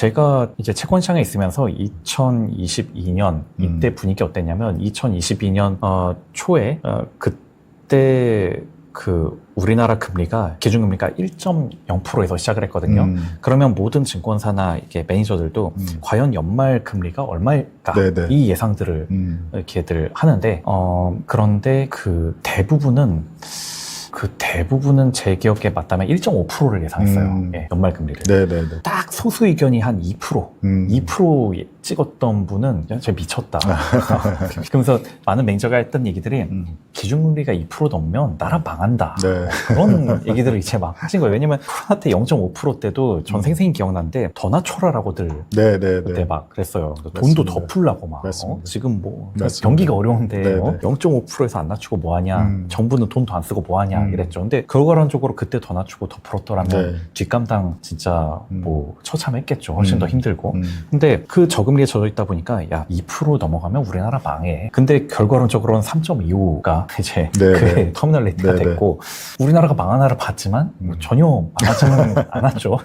제가 이제 채권시장에 있으면서 2022년 이때 음. 분위기 어땠냐면 2022년 어, 초에 어, 그때 그 우리나라 금리가 기준금리가 1.0%에서 시작을 했거든요. 음. 그러면 모든 증권사나 이게 매니저들도 음. 과연 연말 금리가 얼마일까 네네. 이 예상들을 음. 이렇게들 하는데 어 그런데 그 대부분은 그 대부분은 제 기억에 맞다면 1.5%를 예상했어요. 음. 예, 연말 금리를. 네네네. 딱 소수 의견이 한 2%. 음. 2% 찍었던 분은 저 미쳤다. 그러면서 많은 매니저가 했던 얘기들이 음. 기준금리가 2% 넘으면 나라 망한다. 네. 그런 얘기들을 이제 막 하신 거예요. 왜냐면 코로나 때 0.5% 때도 전 음. 생생히 기억나는데 더 낮춰라라고들 네네네. 그때 막 그랬어요. 돈도. 더 풀라고 막. 어? 지금 뭐 맞습니다. 경기가 어려운데 네네. 어? 0.5%에서 안 낮추고 뭐 하냐. 음. 정부는 돈도 안 쓰고 뭐 하냐 음. 이랬죠. 근데 결과론적으로 그때 더 낮추고 더 풀었더라면 네. 뒷감당 진짜 음. 뭐 처참했겠죠. 훨씬 음. 더 힘들고. 음. 근데 그 저금리에 젖어 있다 보니까 야 2% 넘어가면 우리나라 망해. 근데 결과론적으로는 3.25가 이제 네, 그의 네. 터미널 레이트가 네, 네. 됐고 우리나라가 망하나를 봤지만 뭐 음. 전혀 망하지는 않았죠.